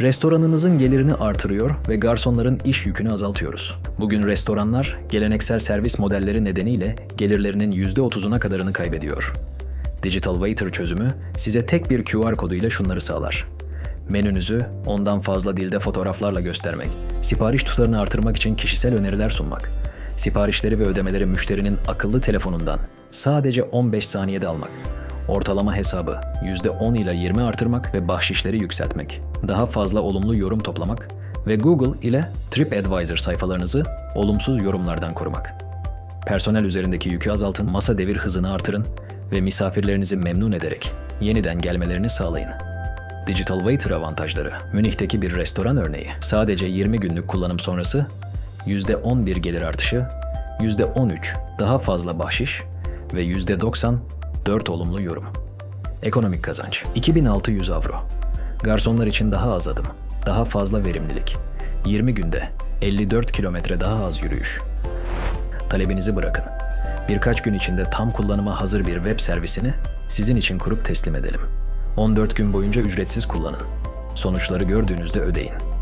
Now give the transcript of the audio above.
Restoranınızın gelirini artırıyor ve garsonların iş yükünü azaltıyoruz. Bugün restoranlar geleneksel servis modelleri nedeniyle gelirlerinin %30'una kadarını kaybediyor. Digital Waiter çözümü size tek bir QR koduyla şunları sağlar. Menünüzü ondan fazla dilde fotoğraflarla göstermek, sipariş tutarını artırmak için kişisel öneriler sunmak, siparişleri ve ödemeleri müşterinin akıllı telefonundan sadece 15 saniyede almak, ortalama hesabı %10 ile 20 artırmak ve bahşişleri yükseltmek, daha fazla olumlu yorum toplamak ve Google ile TripAdvisor sayfalarınızı olumsuz yorumlardan korumak. Personel üzerindeki yükü azaltın, masa devir hızını artırın ve misafirlerinizi memnun ederek yeniden gelmelerini sağlayın. Digital Waiter avantajları. Münih'teki bir restoran örneği. Sadece 20 günlük kullanım sonrası %11 gelir artışı, %13 daha fazla bahşiş ve %90 4 olumlu yorum. Ekonomik kazanç 2600 avro. Garsonlar için daha az adım, daha fazla verimlilik. 20 günde 54 kilometre daha az yürüyüş. Talebinizi bırakın. Birkaç gün içinde tam kullanıma hazır bir web servisini sizin için kurup teslim edelim. 14 gün boyunca ücretsiz kullanın. Sonuçları gördüğünüzde ödeyin.